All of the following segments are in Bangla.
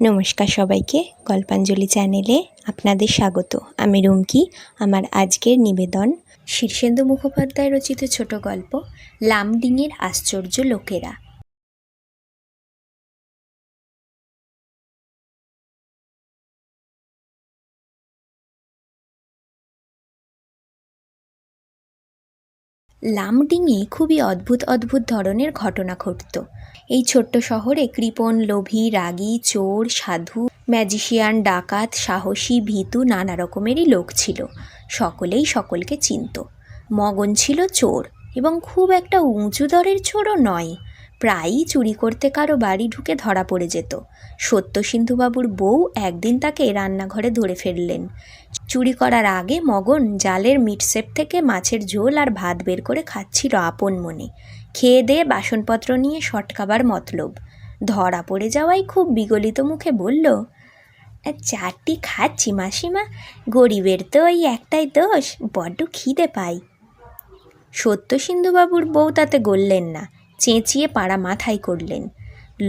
নমস্কার সবাইকে গল্পাঞ্জলি চ্যানেলে আপনাদের স্বাগত। আমি রুমকি, আমার আজকের নিবেদন। শীর্ষেন্দু মুখোপাধ্যায় রচিত ছোট গল্প, লামডিংয়ের আশ্চর্য লোকেরা। লামডিংয়ে খুবই অদ্ভুত অদ্ভুত ধরনের ঘটনা ঘটতো। এই ছোট্ট শহরে কৃপণ, লোভী, রাগী, চোর, সাধু, ম্যাজিশিয়ান, ডাকাত, সাহসী, ভীতু নানা রকমেরই লোক ছিল। সকলেই সকলকে চিনত। মগন ছিল চোর এবং খুব একটা উঁচু দরের চোরও নয়। প্রায়ই চুরি করতে কারও বাড়ি ঢুকে ধরা পড়ে যেত। সত্য সিন্ধুবাবুর বউ একদিন তাকে রান্নাঘরে ধরে ফেললেন। চুরি করার আগে মগন জালের মিটসেপ থেকে মাছের ঝোল আর ভাত বের করে খাচ্ছিল আপন মনে। খেয়ে দিয়ে বাসনপত্র নিয়ে সটকাবার মতলব। ধরা পড়ে যাওয়াই খুব বিগলিত মুখে বলল চারটি খাচ্ছি মাসিমা, গরিবের তো ওই একটাই দোষ, বড্ড খিদে পাই সত্য সিন্ধুবাবুর বউ তাতে গললেন না, চেঁচিয়ে পাড়া মাথায় করলেন।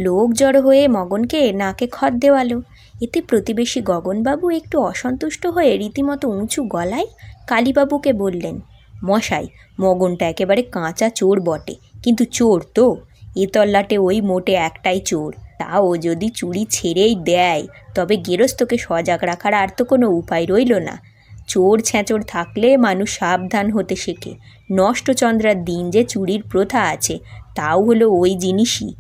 লোক জড়ো হয়ে মগনকে নাকে খত দেওয়ালো। এতে প্রতিবেশী গগনবাবু একটু অসন্তুষ্ট হয়ে রীতিমতো উঁচু গলায় কালীবাবুকে বললেন, মশাই, মগনটা একেবারে কাঁচা চোর বটে, কিন্তু চোর তো। এ তল্লাটে ওই মোটে একটাই চোর। তাও যদি চুরি ছেড়েই দেয়, তবে গেরস্তকে সজাগ রাখার আর তো কোনো উপায় রইল না। চোর ছ্যাঁচোর থাকলে মানুষ সাবধান হতে শেখে। নষ্টচন্দ্রার দিন যে চুরির প্রথা আছে, তাও হলো ওই জিনিসই।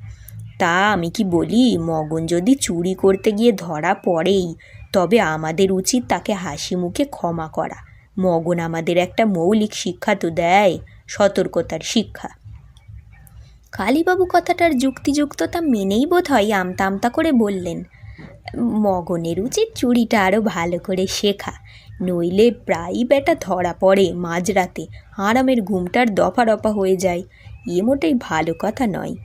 তা আমি কি বলি? মগন যদি চুরি করতে গিয়ে ধরা পড়েই, তবে আমাদের উচিত তাকে হাসি মুখে ক্ষমা করা। মগন আমাদের একটা মৌলিক শিক্ষা তো দেয়, সতর্কতার শিক্ষা। কালীবাবু কথাটার যুক্তিযুক্ততা মেনেই বোধ হয় আমতা আমতা করে বললেন, মগনের উচিত চুরিটা আরও ভালো করে শেখা। নইলে প্রায়ই বেটা ধরা পড়ে মাঝরাতে, আরামের ঘুমটার দফা রফা হয়ে যায়। এ মোটেই ভালো কথা নয়।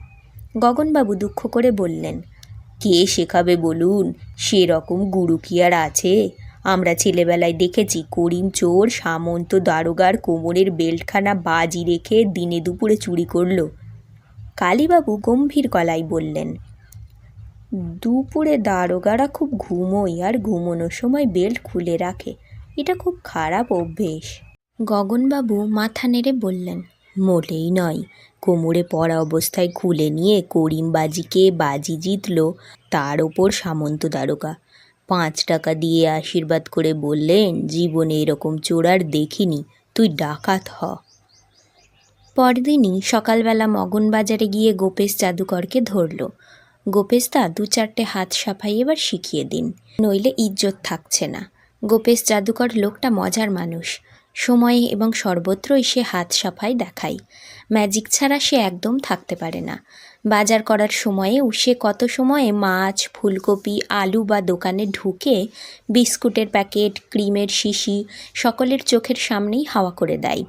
গগনবাবু দুঃখ করে বললেন, কে শেখাবে বলুন? সেরকম গুরু কি আর আছে? আমরা ছেলেবেলায় দেখেছি করিম চোর, সামন্ত দারোগার কোমরের বেল্টখানা বাজি রেখে দিনে দুপুরে চুরি করল। কালীবাবু গম্ভীর গলায় বললেন, দুপুরে দারোগারা খুব ঘুমোয় আর ঘুমোনোর সময় বেল্ট খুলে রাখে। এটা খুব খারাপ অভ্যেস। গগনবাবু মাথা নেড়ে বললেন, মোটেই নয়। কোমরে পড়া অবস্থায় খুলে নিয়ে করিম বাজিকে বাজি জিতল তার ওপর সামন্ত দারোগা পাঁচ টাকা দিয়ে আশীর্বাদ করে বললেন, জীবনে এরকম চোর আর দেখিনি, তুই ডাকাত হ। পরদিনই সকালবেলা মগন বাজারে গিয়ে গোপেশ জাদুকরকে ধরল। গোপেশদা দু চারটে হাত সাফাই এবার শিখিয়ে দিন, নইলে ইজ্জত থাকছে না। গোপেশ জাদুকর লোকটা মজার মানুষ। সময়ে এবং সর্বত্রই সে হাত সাফাই দেখায়। ম্যাজিক ছাড়া সে একদম থাকতে পারে না। বাজার করার সময়েও সে কত সময়ে মাছ, ফুলকপি, আলু বা দোকানে ঢুকে বিস্কুটের প্যাকেট, ক্রিমের শিশি সকলের চোখের সামনেই হাওয়া করে দেয়।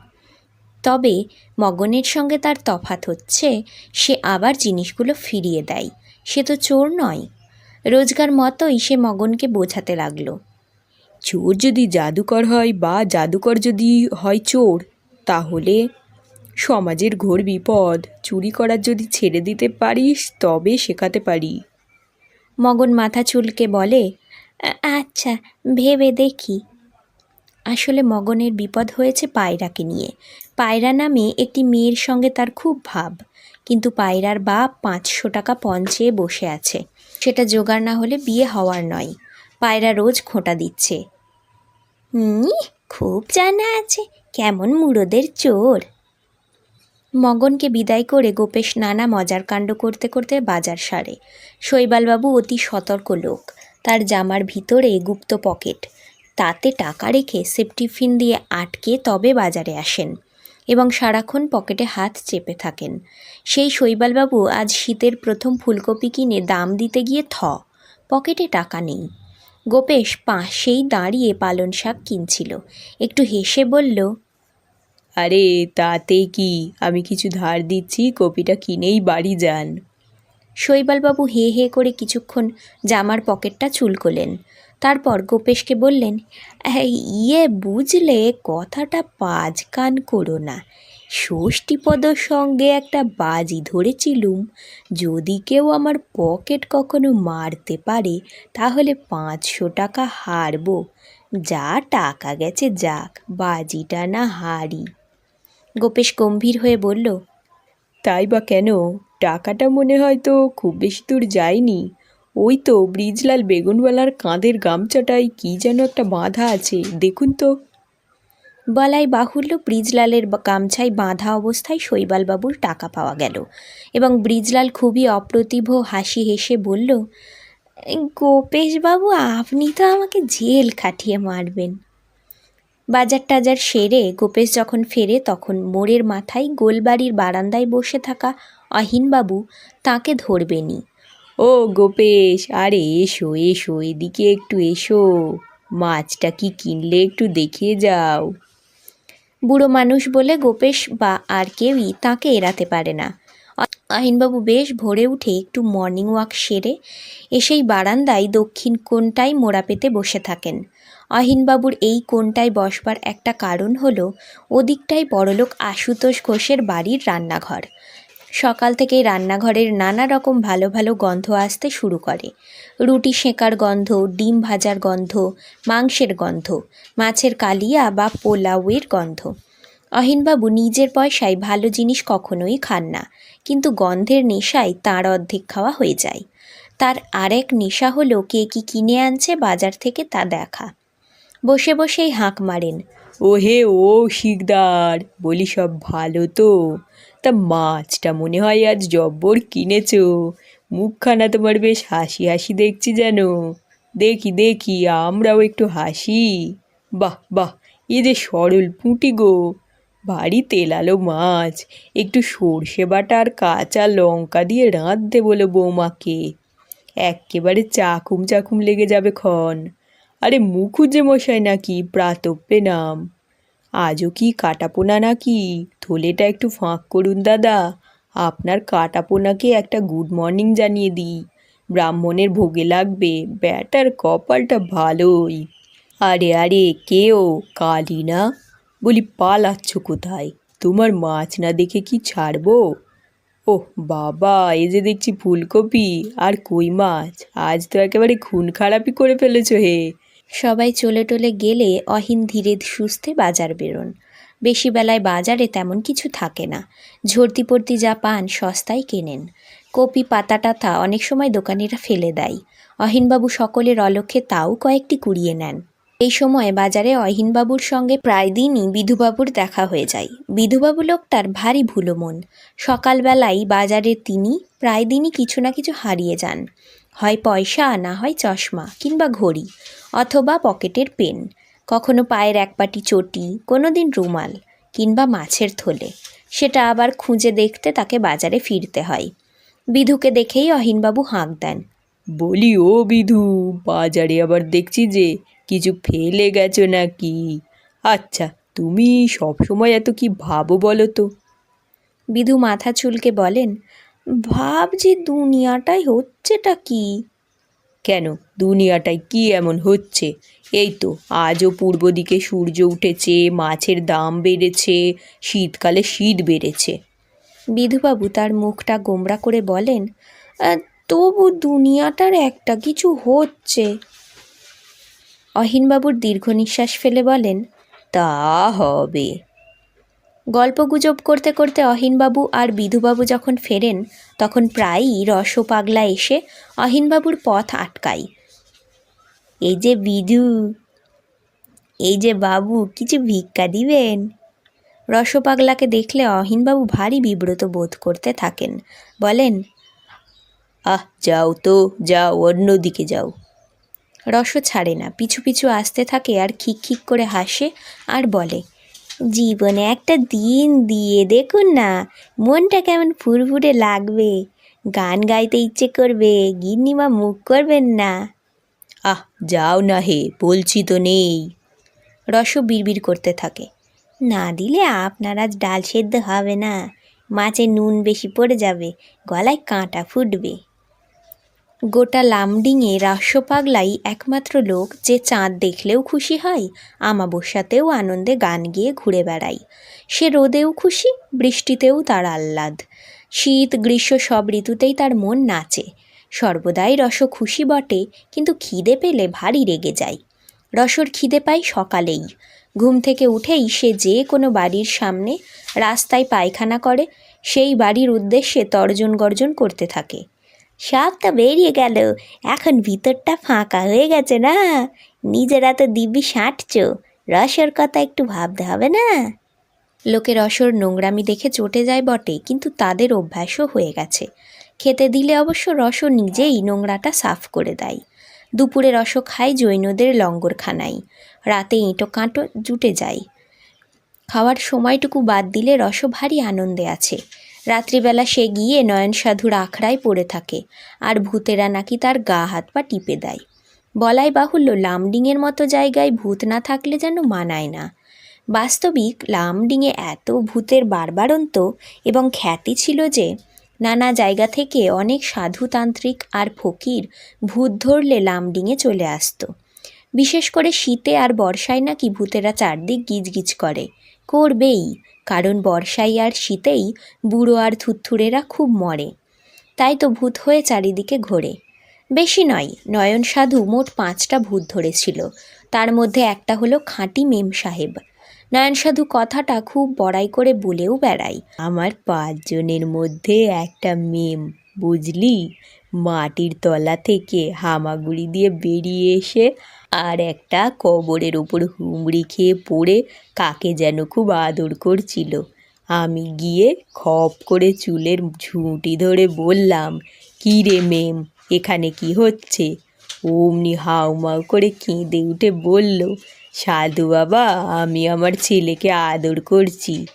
তবে মগনের সঙ্গে তার তফাত হচ্ছে, সে আবার জিনিসগুলো ফিরিয়ে দেয়। সে তো চোর নয়। রোজগার মতোই সে মগনকে বোঝাতে লাগল। চোর যদি জাদুকর হয় বা জাদুকর যদি হয় চোর, তাহলে সমাজের ঘোর বিপদ। চুরি করার যদি ছেড়ে দিতে পারিস, তবে শেখাতে পারি। মগন মাথা চুলকে বলে আচ্ছা ভেবে দেখি। আসলে মগনের বিপদ হয়েছে পায়রাকে নিয়ে। পায়রা নামে একটি মেয়ের সঙ্গে তার খুব ভাব, কিন্তু পায়রার বাপ পাঁচশো টাকা পঞ্চে বসে আছে। সেটা জোগাড় না হলে বিয়ে হওয়ার নয়। পায়রা রোজ খোঁটা দিচ্ছে। হুম খুব জানা আছে, কেমন মুড়োদের চোর। মগনকে বিদায় করে গোপেশ নানা মজার কাণ্ড করতে করতে বাজার সারে। শৈবালবাবু অতি সতর্ক লোক, তার জামার ভিতরে গুপ্ত পকেট। তাতে টাকা রেখে সেফটিফিন দিয়ে আটকে তবে বাজারে আসেন এবং সারাক্ষণ পকেটে হাত চেপে থাকেন। সেই শৈবালবাবু আজ শীতের প্রথম ফুলকপি কিনে দাম দিতে গিয়ে থ, পকেটে টাকা নেই। গোপেশ পাশেই দাঁড়িয়ে পালন শাক কিনছিল। একটু হেসে বলল আরে তাতে কি? আমি কিছু ধার দিচ্ছি কপিটা কিনেই বাড়ি যান। শৈবালবাবু হে হে করে কিছুক্ষণ জামার পকেটটা চুলকোলেন। তারপর গোপেশকে বললেন ইয়ে বুঝলে কথাটা পাজ কান করো না। ষষ্ঠীপদর সঙ্গে একটা বাজি ধরেছিলুম। যদি কেউ আমার পকেট কখনো মারতে পারে, তাহলে পাঁচশো টাকা হারবো। যা টাকা গেছে যাক, বাজিটা না হারি। গোপেশ গম্ভীর হয়ে বলল, তাই বা কেন? টাকাটা মনে হয় তো খুব বেশি দূর যায়নি। ওই তো ব্রিজলাল বেগুনওয়ালার কাঁধের গামছাটায় কি যেন একটা বাঁধা আছে, দেখুন তো। বলাই বাহুল্য ব্রিজলালের গামছায় বাঁধা অবস্থায় শৈবালবাবুর টাকা পাওয়া গেল এবং ব্রিজলাল খুবই অপ্রতিভ হাসি হেসে বলল গোপেশবাবু, আপনি তো আমাকে জেল খাটিয়ে মারবেন। বাজার টাজার সেরে গোপেশ যখন ফেরে তখন মোড়ের মাথায় গোলবাড়ির বারান্দায় বসে থাকা অহিনবাবু তাকে ধরবেনি ও গোপেশ, আরে এসো এসো, এদিকে একটু এসো। মাছটা কি কিনলে একটু দেখিয়ে যাও। বুড়ো মানুষ বলে গোপেশ বা আর কেউই তাকে এড়াতে পারে না। আহিনবাবু বেশ ভোরে উঠে একটু মর্নিং ওয়াক সেরে এসেই বারান্দায় দক্ষিণ কোণটায় মোড়া পেতে বসে থাকেন। আহিনবাবুর এই কোণটায় বসবার একটা কারণ হলো, ওদিকটায় বড়লোক আশুতোষ ঘোষের বাড়ির রান্নাঘর। সকাল থেকেই রান্নাঘরের নানা রকম ভালো ভালো গন্ধ আসতে শুরু করে। রুটি সেঁকার গন্ধ, ডিম ভাজার গন্ধ, মাংসের গন্ধ, মাছের কালিয়া বা পোলাওয়ের গন্ধ। অহিনবাবু নিজের পয়সায় ভালো জিনিস কখনোই খান না, কিন্তু গন্ধের নেশায় তার অর্ধেক খাওয়া হয়ে যায়। তার আরেক নেশা হলো কে কি কিনে আনছে বাজার থেকে তা দেখা। বসে বসেই হাঁক মারেন ও হে ও শিকদার, বলি সব ভালো তো? তা মাছটা মনে হয় আজ জব্বর কিনেছ। মুখখানা তোমার বেশ হাসি হাসি দেখছি যেন। দেখি দেখি, আমরাও একটু হাসি। বাহ বাহ, এ যে সরল পুঁটি গো। ভারী তেলালো মাছ, একটু সর্ষে বাটা আর কাঁচা লঙ্কা দিয়ে রাঁধতে বলো বৌমাকে। এক্কেবারে চাকুম চাকুম লেগে যাবে ক্ষণ। আরে মুখুজ্জে মশাই নাকি প্রাতব্যে নাম। আজও কি কাটাপোনা নাকি? থলেটা একটু ফাঁক করুন, দাদা। আপনার কাটাপোনাকে একটা গুড মর্নিং জানিয়ে দিই। ব্রাহ্মণের ভোগে লাগবে, ব্যাটার কপালটা ভালোই। আরে আরে কেও কালি না? বলি, পালাচ্ছ কোথায়? তোমার মাছ না দেখে কি ছাড়বো? ওহ, বাবা, এ যে দেখছি ফুলকপি আর কই মাছ। আজ তো একেবারে খুন খারাপই করে ফেলেছো হে। সবাই চলে টলে গেলে অহিন ধীরে সুস্থে বাজার বেরোন। বেশি বেলায় বাজারে তেমন কিছু থাকে না। ঝর্তি পড়তি যা পান সস্তায় কেনেন। কপি, পাতা, টাতা অনেক সময় দোকানিরা ফেলে দেয়। অহিনবাবু সকলের অলক্ষে তাও কয়েকটি কুড়িয়ে নেন। এই সময় বাজারে অহিনবাবুর সঙ্গে প্রায় দিনই বিধুবাবুর দেখা হয়ে যায়। বিধুবাবু লোকটার ভারী ভুলো মন। সকালবেলায় বাজারে তিনি প্রায় দিনই কিছু না কিছু হারিয়ে যান। হয় পয়সা না হয় চশমা কিংবা ঘড়ি অথবা পকেটের পেন কখনো পায়ের এক পাটি চটি কোনো দিন রুমাল কিংবা মাছের থলে। সেটা আবার খুঁজে দেখতে তাকে বাজারে ফিরতে হয়। বিধুকে দেখেই অহিনবাবু হাঁক দেন। বলি ও বিধু বাজারে আবার দেখছি যে কিছু ফেলে গেছো নাকি? আচ্ছা তুমি সব সময় এত কি ভাবো বলো তো? বিধু মাথা চুলকে বলেন ভাবছি দুনিয়াটাই হচ্ছেটা কি? কেন? দুনিয়াটায় কি এমন হচ্ছে? এই তো আজও পূর্ব দিকে সূর্য উঠেছে মাছের দাম বেড়েছে শীতকালে শীত বেড়েছে। বিধুবাবু তার মুখটা গোমরা করে বলেন তবু দুনিয়াটার একটা কিছু হচ্ছে। অহিনবাবুর দীর্ঘ নিঃশ্বাস ফেলে বলেন তা হবে। গল্পগুজব করতে করতে অহিনবাবু আর বিধুবাবু যখন ফেরেন, তখন প্রায়ই রসপাগলা এসে অহিনবাবুর পথ আটকায়। এই যে বিধু, এই যে বাবু, কিছু ভিক্ষা দিবেন? রসপাগলাকে দেখলে অহিনবাবু ভারী বিব্রত বোধ করতে থাকেন। বলেন, আহ, যাও তো, যাও, অন্যদিকে যাও। রস ছাড়ে না, পিছু পিছু আসতে থাকে আর খিক খিক করে হাসে আর বলে জীবনে একটা দিন দিয়ে দেখুন না মনটা কেমন ফুরফুরে লাগবে। গান গাইতে ইচ্ছে করবে গিন্নিমা মুখ করবেন না। আহ যাও না হে বলছি তো নেই। রস বিড়বিড় করতে থাকে। না দিলে আপনার আজ ডাল সেদ্ধ হবে না মাছে নুন বেশি পড়ে যাবে গলায় কাঁটা ফুটবে। গোটা লামডিংয়ে রাস্যপাগলাই একমাত্র লোক যে চাঁদ দেখলেও খুশি হয়, আমাবস্যাতেও আনন্দে গান গেয়ে ঘুরে বেড়ায়। সে রোদেও খুশি, বৃষ্টিতেও তার আহ্লাদ। শীত, গ্রীষ্ম সব ঋতুতেই তার মন নাচে। সর্বদাই রস খুশি বটে, কিন্তু খিদে পেলে ভারী রেগে যায়। রসর খিদে পায় সকালেই। ঘুম থেকে উঠেই সে যে কোনো বাড়ির সামনে রাস্তায় পায়খানা করে, সেই বাড়ির উদ্দেশ্যে তর্জন গর্জন করতে থাকে। সব তো বেরিয়ে গেল। এখন ভিতরটা ফাঁকা হয়ে গেছে না? নিজেরা তো দিব্যি সাঁটছ। রসর কথা একটু ভাবতে হবে না? লোকে রসর নোংরামি দেখে চটে যায় বটে, কিন্তু তাদের অভ্যাসও হয়ে গেছে। খেতে দিলে অবশ্য রস নিজেই নোংরাটা সাফ করে দেয়। দুপুরে রস খায় জৈনদের লঙ্গরখানায়। রাতে ইঁটো কাঁটো জুটে যায়। খাওয়ার সময়টুকু বাদ দিলে রস ভারী আনন্দে আছে। রাত্রিবেলা সে গিয়ে নয়ন সাধুর আখড়ায় পড়ে থাকে, আর ভূতেরা নাকি তার গা হাত পা টিপে দেয়। বলাই বাহুল্য লামডিংয়ের মতো জায়গায় ভূত না থাকলে যেন মানায় না। বাস্তবিক লামডিংয়ে এত ভূতের বারবারন্ত এবং খ্যাতি ছিল যে, নানা জায়গা থেকে অনেক সাধুতান্ত্রিক আর ফকির ভূত ধরলে লামডিংয়ে চলে আসতো। বিশেষ করে শীতে আর বর্ষায় নাকি ভূতেরা চারদিক গিজগিজ করে। করবেই কারণ বর্ষায় আর শীতেই বুড়ো আর থুত্থুরেরা খুব মরে। তাই তো ভূত হয়ে চারিদিকে ঘোরে। বেশি নয়, নয়ন সাধু মোট পাঁচটা ভূত ধরেছিল। তার মধ্যে একটা হলো খাঁটি মেম সাহেব। নয়ন সাধু কথাটা খুব বড়াই করে বলেও বেড়াই আমার পাঁচজনের মধ্যে একটা মেম, বুঝলি? মাটির তলা থেকে হামাগুড়ি দিয়ে বেরিয়ে এসে আর একটা কবরের ওপর হুমড়ি খেয়ে পড়ে কাকে যেন খুব আদর করছিল। আমি গিয়ে খপ করে চুলের ঝুঁটি ধরে বললাম, কী রে মেম, এখানে কি হচ্ছে? অমনি হাউমাউ করে কেঁদে উঠে বলল, সাধু বাবা, আমি আমার ছেলেকে আদর করছি।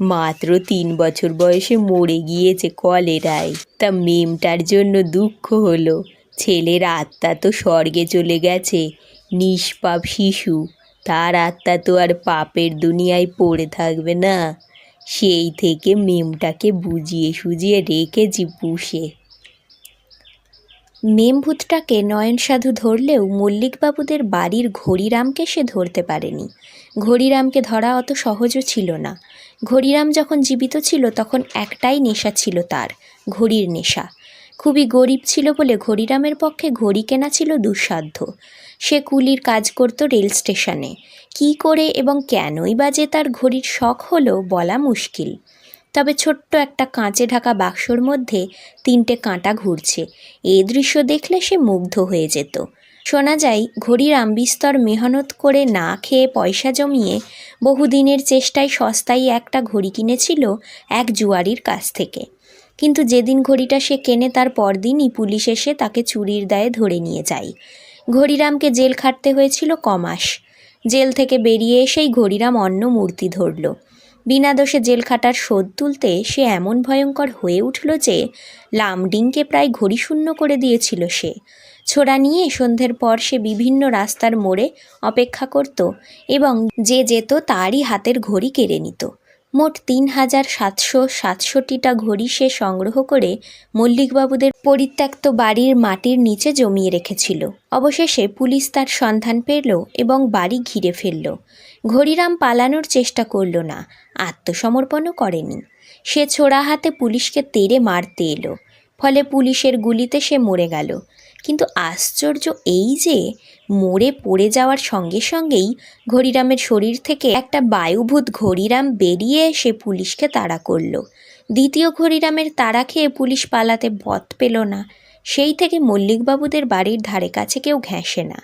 মাত্র তিন বছর বয়সে মরে গিয়েছে কলেরায়। তা মেমটার জন্য দুঃখ হলো। ছেলের আত্মা তো স্বর্গে চলে গেছে, নিষ্পাপ শিশু। তার আত্মা তো আর পাপের দুনিয়ায় পড়ে থাকবে না। সেই থেকে মেমটাকে বুঝিয়ে সুজিয়ে রেখেছি পুষে। মেমভূতটাকে নয়ন সাধু ধরলেও মল্লিকবাবুদের বাড়ির ঘড়িরামকে সে ধরতে পারেনি। ঘড়িরামকে ধরা অত সহজও ছিল না। ঘড়িরাম যখন জীবিত ছিল, তখন একটাই নেশা ছিল তার, ঘড়ির নেশা। খুবই গরিব ছিল বলে ঘড়িরামের পক্ষে ঘড়ি কেনা ছিল দুঃসাধ্য। সে কুলির কাজ করত রেল স্টেশনে। কী করে এবং কেনই বা যে তার ঘড়ির শখ হলো বলা মুশকিল। তবে ছোট্ট একটা কাঁচে ঢাকা বাক্সর মধ্যে তিনটে কাঁটা ঘুরছে। এই দৃশ্য দেখলে সে মুগ্ধ হয়ে যেত। শোনা যায়, ঘড়ির আম্বিস্তর মেহনত করে না খেয়ে পয়সা জমিয়ে বহুদিনের চেষ্টায় সস্তায় একটা ঘড়ি কিনেছিল এক জুয়ারির কাছ থেকে। কিন্তু যেদিন ঘড়িটা সে কেনে তার পরদিনই পুলিশ এসে তাকে চুরির দায়ে ধরে নিয়ে যায়। ঘড়িরামকে জেল খাটতে হয়েছিল কমাস। জেল থেকে বেরিয়ে এসেই ঘড়িরাম অন্য মূর্তি ধরল। বিনা দোষে জেল খাটার শোধ তুলতে সে এমন ভয়ঙ্কর হয়ে উঠল যে, লামডিংকে প্রায় ঘড়ি শূন্য করে দিয়েছিল সে। ছোড়া নিয়ে সন্ধ্যের পর সে বিভিন্ন রাস্তার মোড়ে অপেক্ষা করত এবং যে যেত তারই হাতের ঘড়ি কেড়ে নিত। মোট তিন হাজার সাতশো সাতষট্টিটা ঘড়ি সে সংগ্রহ করে মল্লিকবাবুদের পরিত্যক্ত বাড়ির মাটির নিচে জমিয়ে রেখেছিল। অবশেষে পুলিশ তার সন্ধান পেল এবং বাড়ি ঘিরে ফেলল। ঘড়িরাম পালানোর চেষ্টা করল না, আত্মসমর্পণও করেনি। সে ছোড়া হাতে পুলিশকে তেড়ে মারতে এলো, ফলে পুলিশের গুলিতে সে মরে গেল। কিন্তু আশ্চর্য এই যে মরে পড়ে যাওয়ার সঙ্গে সঙ্গেই ঘড়িরামের শরীর থেকে একটা বায়ুভূত ঘড়িরাম বেরিয়ে এসে পুলিশকে তাড়া করল। দ্বিতীয় ঘড়িরামের তাড়া খেয়ে পুলিশ পালাতে পথ পেল না। সেই থেকে মল্লিকবাবুদের বাড়ির ধারে কাছে কেউ ঘেঁষে না।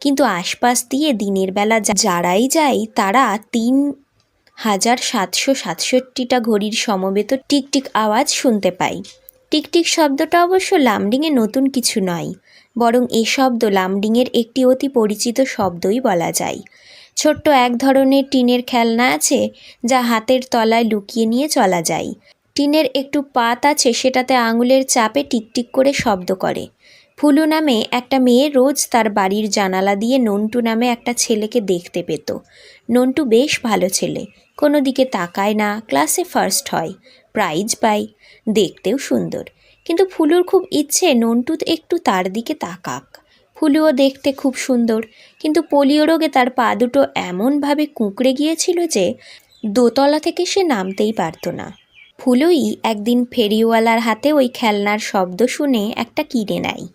কিন্তু আশপাশ দিয়ে দিনের বেলা যারাই যায়, তারা তিন হাজার সাতশো সাতষট্টিটা ঘড়ির সমবেত টিকটিক আওয়াজ শুনতে পায়। টিকটিক শব্দটা অবশ্য লামডিংয়ে নতুন কিছু নয়, বরং এ শব্দ লামডিংয়ের একটি অতি পরিচিত শব্দই বলা যায়। ছোট্ট এক ধরনের টিনের খেলনা আছে যা হাতের তলায় লুকিয়ে নিয়ে চলা যায়। টিনের একটু পাত আছে, সেটাতে আঙুলের চাপে টিকটিক করে শব্দ করে। ফুলু নামে একটা মেয়ে রোজ তার বাড়ির জানালা দিয়ে নন্টু নামে একটা ছেলেকে দেখতে পেত। নন্টু বেশ ভালো ছেলে, কোনো দিকে তাকায় না, ক্লাসে ফার্স্ট হয় প্রাইজ পায়। দেখতেও সুন্দর। কিন্তু ফুলুর খুব ইচ্ছে নন্টু একটু তার দিকে তাকাক। ফুলুও দেখতে খুব সুন্দর, কিন্তু পোলিও রোগে তার পা দুটো এমনভাবে কুঁকড়ে গিয়েছিল যে দোতলা থেকে সে নামতেই পারতো না। ফুলুই একদিন ফেরিওয়ালার হাতে ওই খেলনার শব্দ শুনে একটা কিনে নেয়।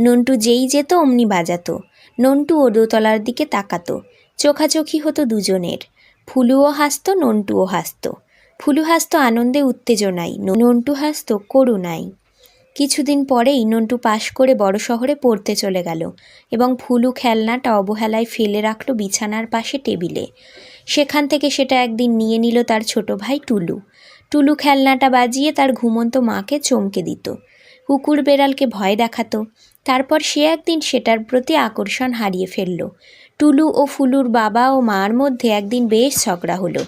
নন্টু যেই যেত অমনি বাজাতো। নন্টু ও দোতলার দিকে তাকাতো। চোখাচোখি হতো দুজনের। ফুলুও হাসতো, নন্টুও হাসতো। ফুলু হাসতো আনন্দে উত্তেজনায় নন্টু হাসতো করুণায়। কিছুদিন পরেই নন্টু পাশ করে বড় শহরে পড়তে চলে গেল এবং ফুলু খেলনাটা অবহেলায় ফেলে রাখল বিছানার পাশে টেবিলে। সেখান থেকে সেটা একদিন নিয়ে নিল তার ছোট ভাই টুলু। টুলু খেলনাটা বাজিয়ে তার ঘুমন্ত মাকে চমকে দিত। কুকুর বেড়ালকে ভয় দেখাতো। তারপর সে একদিন সেটার প্রতি আকর্ষণ হারিয়ে ফেলল। টুলু ও ফুলুর বাবা ও মার মধ্যে একদিন বেশ ঝগড়া হলো।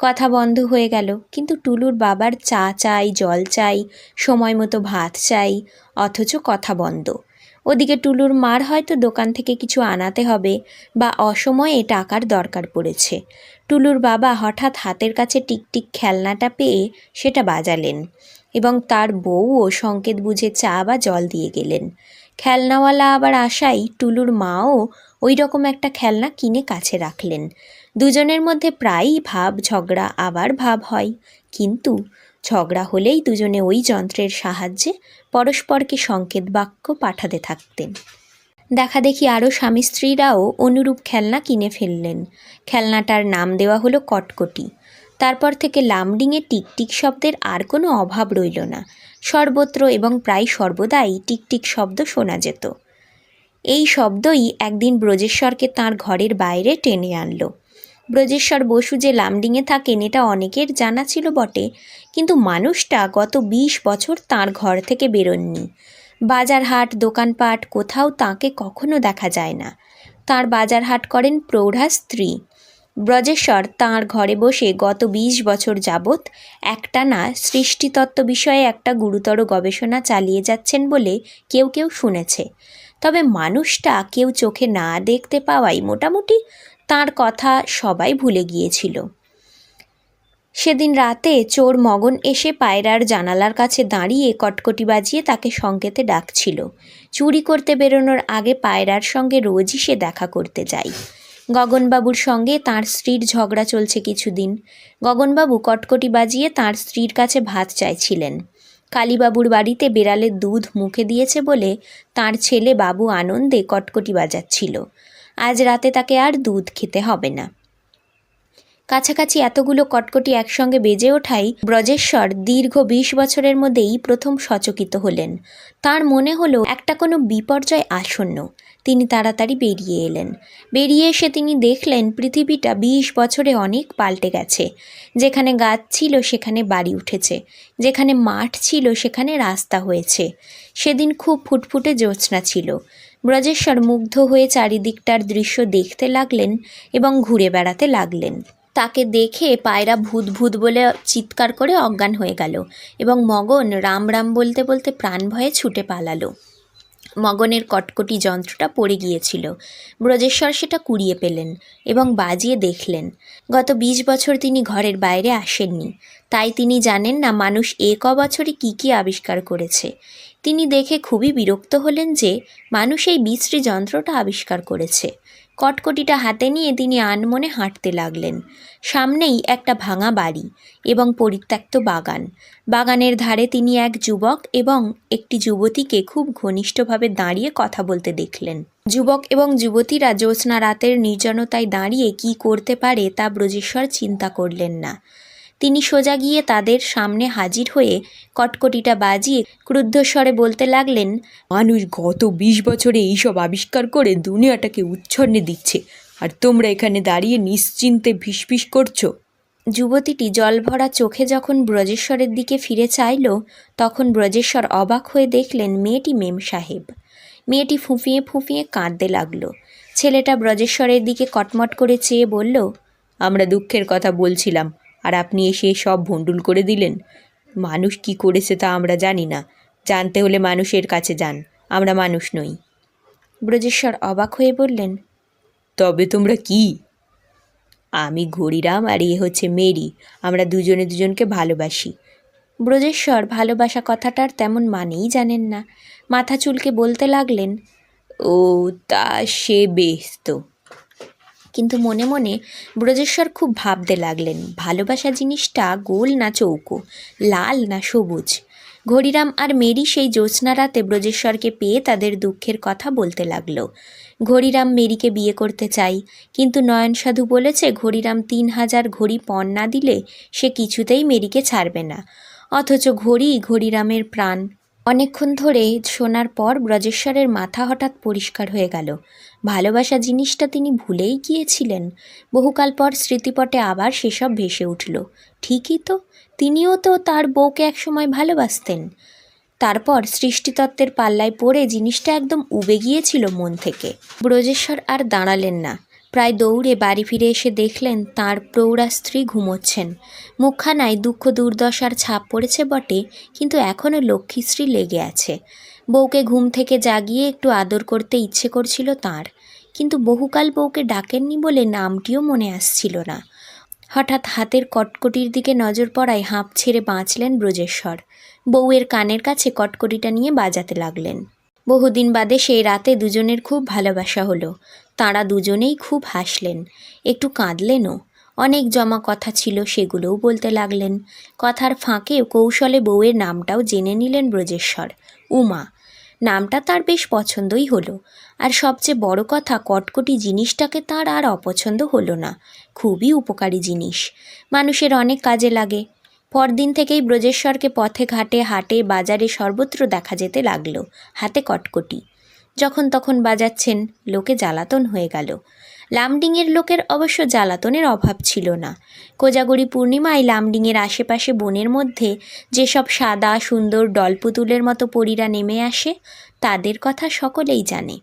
কথা বন্ধ হয়ে গেল। কিন্তু টুলুর বাবার চা চাই, জল চাই, সময় মতো ভাত চাই, অথচ কথা বন্ধ। ওদিকে টুলুর মার হয়তো দোকান থেকে কিছু আনাতে হবে বা অসময়ে টাকার দরকার পড়েছে। টুলুর বাবা হঠাৎ হাতের কাছে টিকটিক খেলনাটা পেয়ে সেটা বাজালেন এবং তার বউও সংকেত বুঝে চা বা জল দিয়ে গেলেন। খেলনাওয়ালা আবার আশাই টুলুর মাও ওই রকম একটা খেলনা কিনে কাছে রাখলেন। দুজনের মধ্যে প্রায়ই ভাব, ঝগড়া, আবার ভাব হয়। কিন্তু ঝগড়া হলেই দুজনে ওই যন্ত্রের সাহায্যে পরস্পরকে সংকেত বাক্য পাঠাতে থাকতেন। দেখা দেখি আরও স্বামী স্ত্রীরাও অনুরূপ খেলনা কিনে ফেললেন। খেলনাটার নাম দেওয়া হলো কটকটি। তারপর থেকে লামডিংয়ে টিকটিক শব্দের আর কোনো অভাব রইল না। সর্বত্র এবং প্রায় সর্বদাই টিকটিক শব্দ শোনা যেত। এই শব্দই একদিন ব্রজেশ্বরকে তার ঘরের বাইরে টেনে আনলো। ব্রজেশ্বর বসু যে লামডিংয়ে থাকেন, এটা অনেকের জানা ছিল বটে। কিন্তু মানুষটা গত বিশ বছর তার ঘর থেকে বেরোননি। বাজার হাট দোকানপাট কোথাও তাকে কখনো দেখা যায় না। তার বাজার হাট করেন প্রৌঢ়া স্ত্রী। ব্রজেশ্বর তাঁর ঘরে বসে গত বিশ বছর যাবৎ একটানা সৃষ্টিতত্ত্ব বিষয়ে একটা গুরুতর গবেষণা চালিয়ে যাচ্ছেন বলে কেউ কেউ শুনেছে। তবে মানুষটা কেউ চোখে না দেখতে পাওয়াই মোটামুটি তার কথা সবাই ভুলে গিয়েছিল। সেদিন রাতে চোর মগন এসে পায়রার জানালার কাছে দাঁড়িয়ে কটকটি বাজিয়ে তাকে সংকেতে ডাকছিল। চুরি করতে বেরোনোর আগে পায়রার সঙ্গে রোজই সে দেখা করতে যায়। গগনবাবুর সঙ্গে তার স্ত্রীর ঝগড়া চলছে কিছুদিন। গগনবাবু কটকটি বাজিয়ে তার স্ত্রীর কাছে ভাত চাইছিলেন। কালীবাবুর বাড়িতে বেড়ালের দুধ মুখে দিয়েছে বলে তার ছেলে বাবু আনন্দে কটকটি বাজাচ্ছিল। আজ রাতে তাকে আর দুধ খেতে হবে না। কাছাকাছি এতগুলো কটকটি একসঙ্গে বেজে ওঠাই ব্রজেশ্বর দীর্ঘ বিশ বছরের মধ্যেই প্রথম সচকিত হলেন। তার মনে হলো, একটা কোনো বিপর্যয় আসন্ন। তিনি তাড়াতাড়ি বেরিয়ে এলেন। বেরিয়ে এসে তিনি দেখলেন, পৃথিবীটা বিশ বছরে অনেক পাল্টে গেছে। যেখানে গাছ ছিল, সেখানে বাড়ি উঠেছে। যেখানে মাঠ ছিল, সেখানে রাস্তা হয়েছে। সেদিন খুব ফুটফুটে জ্যোৎস্না ছিল। ব্রজেশ্বর মুগ্ধ হয়ে চারিদিকটার দৃশ্য দেখতে লাগলেন এবং ঘুরে বেড়াতে লাগলেন। তাকে দেখে পায়রা ভূত ভূত বলে চিৎকার করে অজ্ঞান হয়ে গেল এবং মগন রাম রাম বলতে বলতে প্রাণ ভয়ে ছুটে পালালো। মগনের কটকটি যন্ত্রটা পড়ে গিয়েছিল। ব্রজেশ্বর সেটা কুড়িয়ে পেলেন এবং বাজিয়ে দেখলেন। গত বিশ বছর তিনি ঘরের বাইরে আসেননি। তাই তিনি জানেন না মানুষ এ ক বছরে কী কী আবিষ্কার করেছে। তিনি দেখে খুবই বিরক্ত হলেন যে মানুষ এই বিশ্রী যন্ত্রটা আবিষ্কার করেছে। কটকটিটা হাতে নিয়ে তিনি আনমনে হাঁটতে লাগলেন। সামনেই একটা ভাঙা বাড়ি এবং পরিত্যক্ত বাগান। বাগানের ধারে তিনি এক যুবক এবং একটি যুবতীকে খুব ঘনিষ্ঠভাবে দাঁড়িয়ে কথা বলতে দেখলেন। যুবক এবং যুবতীরা জ্যোৎস্না রাতের নির্জনতায় দাঁড়িয়ে কি করতে পারে তা ব্রজেশ্বর চিন্তা করলেন না। তিনি সোজা গিয়ে তাদের সামনে হাজির হয়ে কটকটিটা বাজিয়ে ক্রুদ্ধস্বরে বলতে লাগলেন মানুষ গত বিশ বছরে এইসব আবিষ্কার করে দুনিয়াটাকে উচ্ছন্নে দিচ্ছে। আর তোমরা এখানে দাঁড়িয়ে নিশ্চিন্তে ফিসফিস করছ? যুবতীটি জলভরা চোখে যখন ব্রজেশ্বরের দিকে ফিরে চাইল তখন ব্রজেশ্বর অবাক হয়ে দেখলেন মেয়েটি মেম সাহেব। মেয়েটি ফুঁফিয়ে ফুঁফিয়ে কাঁদতে লাগল। ছেলেটা ব্রজেশ্বরের দিকে কটমট করে চেয়ে বলল আমরা দুঃখের কথা বলছিলাম। আর আপনি এসে সব ভণ্ডুল করে দিলেন? মানুষ কি করেছে তা আমরা জানি না। জানতে হলে মানুষের কাছে যান আমরা মানুষ নই। ব্রজেশ্বর অবাক হয়ে বললেন তবে তোমরা কি? আমি ঘড়িরাম আর এ হচ্ছে মেরি আমরা দুজনে দুজনকে ভালোবাসি। ব্রজেশ্বর ভালোবাসা কথাটার তেমন মানেই জানেন না। মাথা চুলকে বলতে লাগলেন ও তা সে বেশ তো কিন্তু মনে মনে ব্রজেশ্বর খুব ভাবতে লাগলেন, ভালোবাসা জিনিসটা গোল না চৌকো, লাল না সবুজ। ঘড়িরাম আর মেরি সেই জ্যোৎস্না রাতে ব্রজেশ্বরকে পেয়ে তাদের দুঃখের কথা বলতে লাগল। ঘড়িরাম মেরিকে বিয়ে করতে চাই, কিন্তু নয়ন সাধু বলেছে ঘড়িরাম তিন হাজার ঘড়ি পণ না দিলে সে কিছুতেই মেরিকে ছাড়বে না। অথচ ঘড়ি ঘড়িরামের প্রাণ। অনেকক্ষণ ধরে শোনার পর ব্রজেশ্বরের মাথা হঠাৎ পরিষ্কার হয়ে গেল। ভালোবাসা জিনিসটা তিনি ভুলেই গিয়েছিলেন। বহুকাল পর স্মৃতিপটে আবার সেসব ভেসে উঠল। ঠিকই তো, তিনিও তো তার বউকে একসময় ভালোবাসতেন। তারপর সৃষ্টিতত্ত্বের পাল্লায় পড়ে জিনিসটা একদম উবে গিয়েছিল মন থেকে। ব্রজেশ্বর আর দাঁড়ালেন না। প্রায় দৌড়ে বাড়ি ফিরে এসে দেখলেন তাঁর প্রৌঢ়া স্ত্রী ঘুমোচ্ছেন। মুখখানায় দুঃখ দুর্দশার ছাপ পড়েছে বটে, কিন্তু এখনও লক্ষ্মীশ্রী লেগে আছে। বউকে ঘুম থেকে জাগিয়ে একটু আদর করতে ইচ্ছে করছিল তার, কিন্তু বহুকাল বউকে ডাকেননি বলে নামটিও মনে আসছিল না। হঠাৎ হাতের কটকটির দিকে নজর পড়ায় হাঁপ ছেড়ে বাঁচলেন ব্রজেশ্বর। বউয়ের কানের কাছে কটকটিটা নিয়ে বাজাতে লাগলেন। বহুদিন বাদে সেই রাতে দুজনের খুব ভালোবাসা হলো। তাঁরা দুজনেই খুব হাসলেন। একটু কাঁদলেনও। অনেক জমা কথা ছিল, সেগুলোও বলতে লাগলেন। কথার ফাঁকে কৌশলে বউয়ের নামটাও জেনে নিলেন ব্রজেশ্বর। উমা, নামটা তার বেশ পছন্দই হলো। আর সবচেয়ে বড় কথা, কটকটি জিনিসটাকে তার আর অপছন্দ হলো না। খুবই উপকারী জিনিস। মানুষের অনেক কাজে লাগে। পরদিন থেকেই ব্রজেশ্বরকে পথে ঘাটে, হাটে, বাজারে সর্বত্র দেখা যেতে লাগল, হাতে কটকটি। যখন তখন বাজাচ্ছেন, লোকে জ্বালাতন হয়ে গেল। লামডিংয়ের লোকের অবশ্য জ্বালাতনের অভাব ছিল না। কোজাগরি পূর্ণিমায় লামডিংয়ের আশেপাশে বনের মধ্যে যেসব সাদা, সুন্দর ডলপুতুলের মতো পরীরা নেমে আসে, তাদের কথা সকলেই জানে।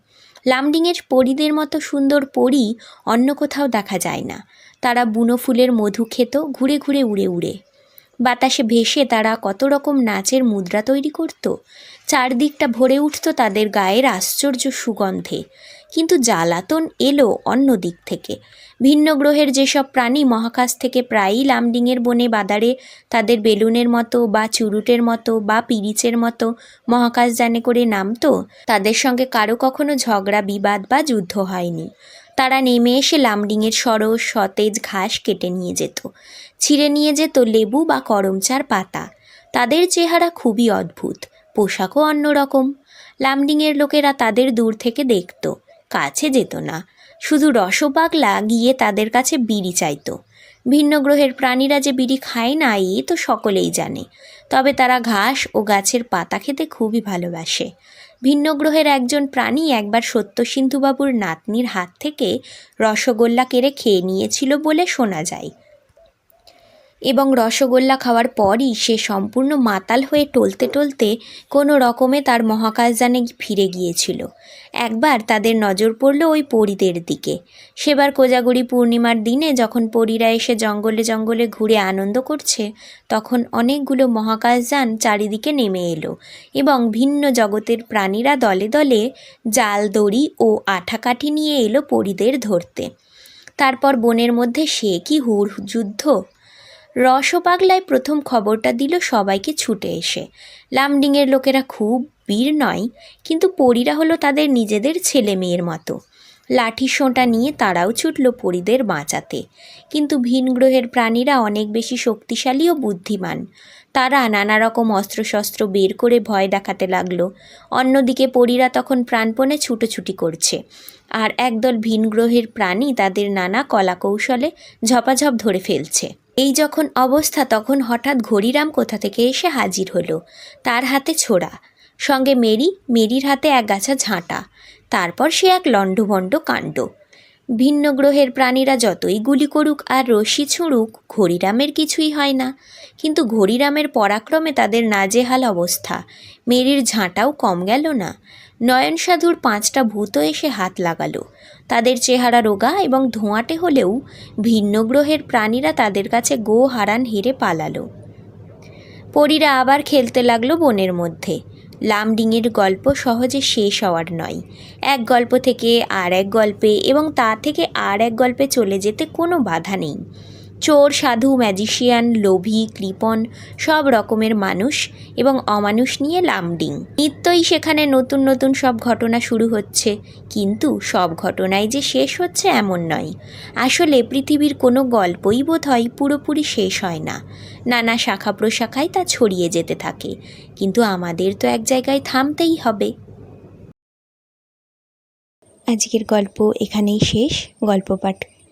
লামডিংয়ের পরীদের মতো সুন্দর পরী অন্য কোথাও দেখা যায় না। তারা বুনো ফুলের মধু খেত, ঘুরে ঘুরে উড়ে উড়ে। বাতাসে ভেসে তারা কত রকম নাচের মুদ্রা তৈরি করত। চারদিকটা ভরে উঠত তাদের গায়ের আশ্চর্য সুগন্ধে। কিন্তু জ্বালাতন এলো অন্য দিক থেকে। ভিন্ন গ্রহের যেসব প্রাণী মহাকাশ থেকে প্রায়ই লামডিংয়ের বনে বাদারে, তাদের বেলুনের মতো বা চুরুটের মতো বা পিরিচের মতো মহাকাশ যানে করে নামতো, তাদের সঙ্গে কারও কখনো ঝগড়া, বিবাদ বা যুদ্ধ হয়নি। তারা নেমে এসে লামডিংয়ের সরস সতেজ ঘাস কেটে নিয়ে যেত। ছিঁড়ে নিয়ে যেত লেবু বা করমচার পাতা। তাদের চেহারা খুবই অদ্ভুত, পোশাকও অন্যরকম। লামডিংয়ের লোকেরা তাদের দূর থেকে দেখত, কাছে যেত না। শুধু রসপাগলা গিয়ে তাদের কাছে বিড়ি চাইত। ভিন্ন গ্রহের প্রাণীরা যে বিড়ি খায় না, এ তো সকলেই জানে। তবে তারা ঘাস ও গাছের পাতা খেতে খুবই ভালোবাসে। ভিন্ন গ্রহের একজন প্রাণী একবার সত্য সিন্ধুবাবুর নাতনির হাত থেকে রসগোল্লা কেড়ে খেয়ে নিয়েছিল বলে শোনা যায়। এবং রসগোল্লা খাওয়ার পরই সে সম্পূর্ণ মাতাল হয়ে টলতে টলতে কোনো রকমে তার মহাকাশযানে ফিরে গিয়েছিল। একবার তাদের নজর পড়ল ওই পরীদের দিকে। সেবার কোজাগরি পূর্ণিমার দিনে যখন পরীরা এসে জঙ্গলে জঙ্গলে ঘুরে আনন্দ করছে, তখন অনেকগুলো মহাকাশযান চারিদিকে নেমে এলো এবং ভিন্ন জগতের প্রাণীরা দলে দলে জাল, দড়ি ও আঠাকাঠি নিয়ে এলো পরীদের ধরতে। তারপর বনের মধ্যে সে কি হুর যুদ্ধ রসপাগলায় প্রথম খবরটা দিল সবাইকে ছুটে এসে। লামডিংয়ের লোকেরা খুব বীর নয়, কিন্তু পরীরা হলো তাদের নিজেদের ছেলে মেয়ের মতো। লাঠি সোঁটা নিয়ে তারাও ছুটল পরীদের বাঁচাতে। কিন্তু ভিন গ্রহের প্রাণীরা অনেক বেশি শক্তিশালী ও বুদ্ধিমান। তারা নানা রকম অস্ত্রশস্ত্র বের করে ভয় দেখাতে লাগল। অন্যদিকে পরীরা তখন প্রাণপণে ছুটোছুটি করছে। আর একদল ভিন গ্রহের প্রাণী তাদের নানা কলাকৌশলে ঝপাঝপ ধরে ফেলছে। এই যখন অবস্থা, তখন হঠাৎ ঘড়িরাম কোথা থেকে এসে হাজির হলো। তার হাতে ছোড়া, সঙ্গে মেরি, মেরির হাতে এক গাছা ঝাঁটা, তারপর সে এক লণ্ডভণ্ড কাণ্ড। ভিন্ন গ্রহের প্রাণীরা যতই গুলি করুক আর রশ্মি ছুঁড়ুক, ঘড়িরামের কিছুই হয় না। কিন্তু ঘড়িরামের পরাক্রমে তাদের নাজেহাল অবস্থা। মেরির ঝাঁটাও কম গেল না। নয়ন সাধুর পাঁচটা ভূত এসে হাত লাগালো। তাদের চেহারা রোগা এবং ধোঁয়াটে হলেও ভিন্ন গ্রহের প্রাণীরা তাদের কাছে গো হারান হেরে পালালো। পরীরা আবার খেলতে লাগল বনের মধ্যে। লামডিংয়ের গল্প সহজে শেষ হওয়ার নয়। এক গল্প থেকে আর এক গল্পে এবং তা থেকে আর এক গল্পে চলে যেতে কোনো বাধা নেই। চোর, সাধু ম্যাজিশিয়ান লোভী, কৃপণ, সব রকমের মানুষ এবং অমানুষ নিয়ে লামডিং। নিত্যই সেখানে নতুন নতুন সব ঘটনা শুরু হচ্ছে, কিন্তু সব ঘটনাই যে শেষ হচ্ছে এমন নয়। আসলে পৃথিবীর কোনো গল্পই বোধ হয় পুরোপুরি শেষ হয় না। নানা শাখা প্রশাখায় তা ছড়িয়ে যেতে থাকে, কিন্তু আমাদের তো এক জায়গায় থামতেই হবে। আজকের গল্প এখানেই শেষ। গল্প পাঠ